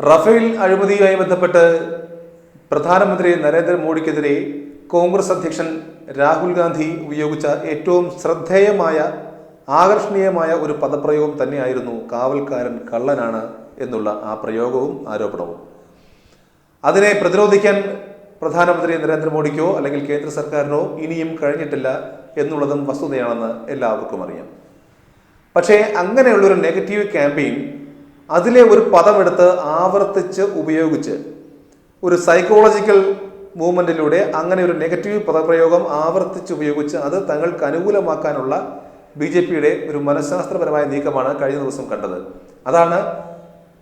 Rafale അഴിമതിയുമായി ബന്ധപ്പെട്ട് പ്രധാനമന്ത്രി നരേന്ദ്രമോദിക്കെതിരെ കോൺഗ്രസ് അധ്യക്ഷൻ രാഹുൽ ഗാന്ധി ഉപയോഗിച്ച ഏറ്റവും ശ്രദ്ധേയമായ ആകർഷണീയമായ ഒരു പദപ്രയോഗം തന്നെയായിരുന്നു കാവൽക്കാരൻ കള്ളനാണ് എന്നുള്ള ആ പ്രയോഗവും ആരോപണവും. അതിനെ പ്രതിരോധിക്കാൻ പ്രധാനമന്ത്രി നരേന്ദ്രമോദിക്കോ അല്ലെങ്കിൽ കേന്ദ്ര സർക്കാരിനോ ഇനിയും കഴിഞ്ഞിട്ടില്ല എന്നുള്ളതും വസ്തുതയാണെന്ന് എല്ലാവർക്കും അറിയാം. പക്ഷേ അങ്ങനെയുള്ളൊരു നെഗറ്റീവ് ക്യാമ്പയിൻ അതിലെ ഒരു പദമെടുത്ത് ആവർത്തിച്ച് ഉപയോഗിച്ച് ഒരു സൈക്കോളജിക്കൽ മൂവ്മെന്റിലൂടെ അങ്ങനെ ഒരു നെഗറ്റീവ് പദപ്രയോഗം ആവർത്തിച്ച് ഉപയോഗിച്ച് അത് തങ്ങൾക്ക് അനുകൂലമാക്കാനുള്ള ബി ജെ പിയുടെ ഒരു മനഃശാസ്ത്രപരമായ നീക്കമാണ് കഴിഞ്ഞ ദിവസം കണ്ടത്. അതാണ്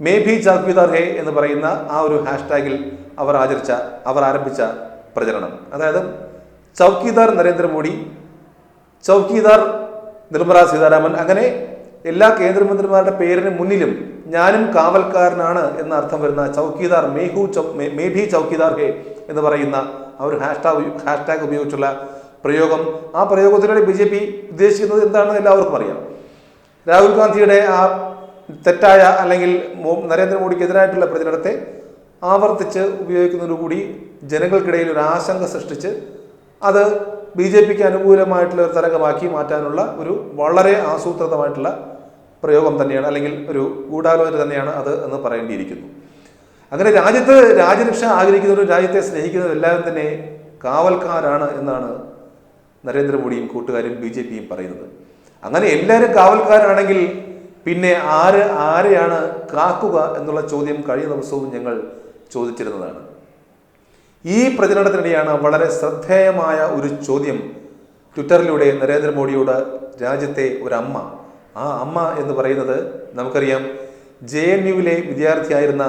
മേ ഭി ജാഗ്വിദാർ ഹേ എന്ന് പറയുന്ന ആ ഒരു ഹാഷ്ടാഗിൽ അവർ ആചരിച്ച അവർ ആരംഭിച്ച പ്രചരണം. അതായത് ചൗക്കിദാർ നരേന്ദ്രമോദി ചൗക്കിദാർ നിർമ്മല സീതാരാമൻ അങ്ങനെ എല്ലാ കേന്ദ്രമന്ത്രിമാരുടെ പേരിന് മുന്നിലും ഞാനും കാവൽക്കാരനാണ് എന്ന അർത്ഥം വരുന്ന ചൗക്കിദാർ മേഹു മേഭി ചൗക്കിദാർ ഹേ എന്ന് പറയുന്ന ആ ഒരു ഹാഷ്ടാഗ് ഹാഷ്ടാഗ് ഉപയോഗിച്ചുള്ള പ്രയോഗം. ആ പ്രയോഗത്തിലൂടെ ബി ജെ പി ഉദ്ദേശിക്കുന്നത് എന്താണെന്ന് എല്ലാവർക്കും അറിയാം. രാഹുൽ ഗാന്ധിയുടെ ആ തെറ്റായ അല്ലെങ്കിൽ നരേന്ദ്രമോദിക്ക് നരേന്ദ്രമോദിക്കെതിരായിട്ടുള്ള പ്രചരണത്തെ ആവർത്തിച്ച് ഉപയോഗിക്കുന്നതോടുകൂടി ജനങ്ങൾക്കിടയിൽ ഒരു ആശങ്ക സൃഷ്ടിച്ച് അത് ബി ജെ പിക്ക് അനുകൂലമായിട്ടുള്ള ഒരു തരംഗമാക്കി മാറ്റാനുള്ള ഒരു വളരെ ആസൂത്രിതമായിട്ടുള്ള പ്രയോഗം തന്നെയാണ് അല്ലെങ്കിൽ ഒരു ഗൂഢാലോചന തന്നെയാണ് അത് എന്ന് പറയേണ്ടിയിരിക്കുന്നു. അങ്ങനെ രാജ്യത്ത് രാജ്യരക്ഷ ആഗ്രഹിക്കുന്നവരും രാജ്യത്തെ സ്നേഹിക്കുന്നവരും എല്ലാവരും തന്നെ കാവൽക്കാരാണ് എന്നാണ് നരേന്ദ്രമോദിയും കൂട്ടുകാരും ബി ജെ പിയും പറയുന്നത്. അങ്ങനെ എല്ലാവരും കാവൽക്കാരാണെങ്കിൽ പിന്നെ ആര് ആരെയാണ് കാക്കുക എന്നുള്ള ചോദ്യം കഴിഞ്ഞ ദിവസവും ഞങ്ങൾ ചോദിച്ചിരുന്നതാണ്. ഈ പ്രചരണത്തിനിടെയാണ് വളരെ ശ്രദ്ധേയമായ ഒരു ചോദ്യം ട്വിറ്ററിലൂടെ നരേന്ദ്രമോദിയോട് രാജ്യത്തെ ഒരമ്മ. ആ അമ്മ എന്ന് പറയുന്നത് നമുക്കറിയാം ജെ എൻ യുവിലെ വിദ്യാർത്ഥിയായിരുന്ന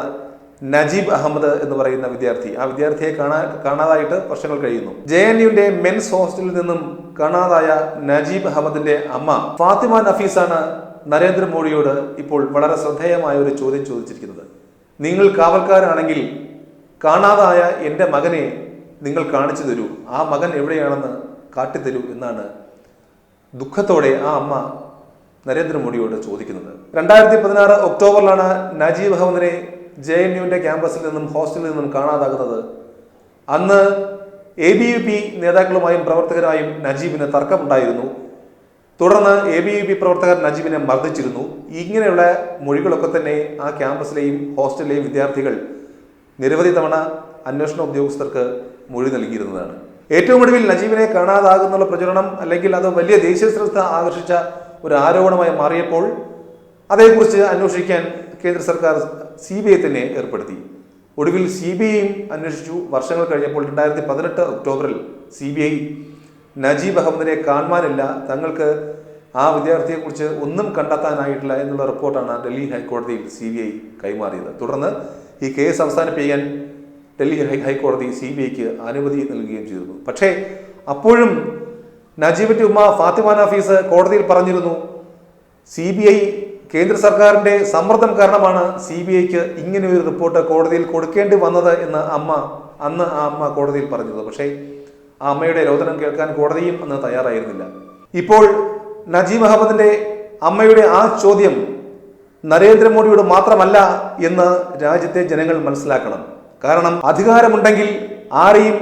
നജീബ് അഹമ്മദ് എന്ന് പറയുന്ന വിദ്യാർത്ഥി. ആ വിദ്യാർത്ഥിയെ കാണാ കാണാതായിട്ട് വർഷങ്ങൾ കഴിയുന്നു. ജെ എൻ യുവിന്റെ മെൻസ് ഹോസ്റ്റലിൽ നിന്നും കാണാതായ നജീബ് അഹമ്മദിന്റെ അമ്മ ഫാത്തിമ നഫീസാണ് നരേന്ദ്രമോദിയോട് ഇപ്പോൾ വളരെ ശ്രദ്ധേയമായ ഒരു ചോദ്യം ചോദിച്ചിരിക്കുന്നത്. നിങ്ങൾ കാവൽക്കാരാണെങ്കിൽ കാണാതായ എന്റെ മകനെ നിങ്ങൾ കാണിച്ചു തരൂ. ആ മകൻ എവിടെയാണെന്ന് കാട്ടിത്തരൂ എന്നാണ് ദുഃഖത്തോടെ ആ അമ്മ നരേന്ദ്രമോദിയോട് ചോദിക്കുന്നത്. രണ്ടായിരത്തി പതിനാറ് ഒക്ടോബറിലാണ് നജീബ് അഹമ്മദിനെ ജെ എൻ യുവിന്റെ ക്യാമ്പസിൽ നിന്നും ഹോസ്റ്റലിൽ നിന്നും കാണാതാകുന്നത്. അന്ന് എ ബി യു പി നേതാക്കളുമായും പ്രവർത്തകരായും നജീബിന് തർക്കമുണ്ടായിരുന്നു. തുടർന്ന് എ ബി യു പി പ്രവർത്തകർ നജീബിനെ മർദ്ദിച്ചിരുന്നു. ഇങ്ങനെയുള്ള മൊഴികളൊക്കെ തന്നെ ആ ക്യാമ്പസിലെയും ഹോസ്റ്റലിലെയും വിദ്യാർത്ഥികൾ നിരവധി തവണ അന്വേഷണ ഉദ്യോഗസ്ഥർക്ക് മൊഴി നൽകിയിരുന്നതാണ്. ഏറ്റവും ഒടുവിൽ നജീബിനെ കാണാതാകുന്നുള്ള പ്രചരണം അല്ലെങ്കിൽ അത് വലിയ ദേശീയ ശ്രദ്ധ ആകർഷിച്ച ഒരു ആരോപണമായി മാറിയപ്പോൾ അതേക്കുറിച്ച് അന്വേഷിക്കാൻ കേന്ദ്ര സർക്കാർ സി ബി ഐ തന്നെ ഏർപ്പെടുത്തി. ഒടുവിൽ സി ബി ഐയും അന്വേഷിച്ചു. വർഷങ്ങൾ കഴിഞ്ഞപ്പോൾ രണ്ടായിരത്തി പതിനെട്ട് ഒക്ടോബറിൽ സി ബി ഐ നജീബ് അഹമ്മദിനെ കാണുവാനില്ല. തങ്ങൾക്ക് ആ വിദ്യാർത്ഥിയെക്കുറിച്ച് ഒന്നും കണ്ടെത്താനായിട്ടില്ല എന്നുള്ള റിപ്പോർട്ടാണ് ഡൽഹി ഹൈക്കോടതിയിൽ സി ബി ഐ കൈമാറിയത്. തുടർന്ന് ഈ കേസ് അവസാനിപ്പിക്കാൻ ഡൽഹി ഹൈക്കോടതി സി ബി ഐക്ക് അനുമതി നൽകുകയും ചെയ്തിരുന്നു. പക്ഷേ അപ്പോഴും നജീബിന്റെ ഉമ്മ ഫാത്തിമ നഫീസ് കോടതിയിൽ പറഞ്ഞിരുന്നു സി ബി ഐ കേന്ദ്ര സർക്കാരിന്റെ സമ്മർദ്ദം കാരണമാണ് സി ബി ഐക്ക് ഇങ്ങനെ ഒരു റിപ്പോർട്ട് കോടതിയിൽ കൊടുക്കേണ്ടി വന്നത് എന്ന് അമ്മ അന്ന് ആ അമ്മ കോടതിയിൽ പറഞ്ഞത് പക്ഷേ ആ അമ്മയുടെ രോദനം കേൾക്കാൻ കോടതിയും അന്ന് തയ്യാറായിരുന്നില്ല. ഇപ്പോൾ നജീബ് അഹമ്മദിന്റെ അമ്മയുടെ ആ ചോദ്യം നരേന്ദ്രമോദിയോട് മാത്രമല്ല എന്ന് രാജ്യത്തെ ജനങ്ങൾ മനസ്സിലാക്കണം. കാരണം അധികാരമുണ്ടെങ്കിൽ ആരെയും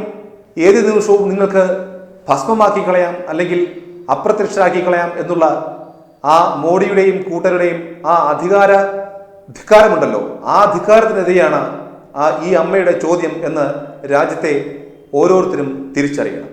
ഏത് നിമിഷവും നിങ്ങൾക്ക് ഭസ്മമാക്കി കളയാം അല്ലെങ്കിൽ അപ്രത്യക്ഷരാക്കി കളയാം എന്നുള്ള ആ മോഡിയുടെയും കൂട്ടരുടെയും ആ അധികാര ധിക്കാരമുണ്ടല്ലോ. ആ ധിക്കാരത്തിനെതിരെയാണ് ആ ഈ അമ്മയുടെ ചോദ്യം എന്ന് രാജ്യത്തെ ഓരോരുത്തരും തിരിച്ചറിയണം.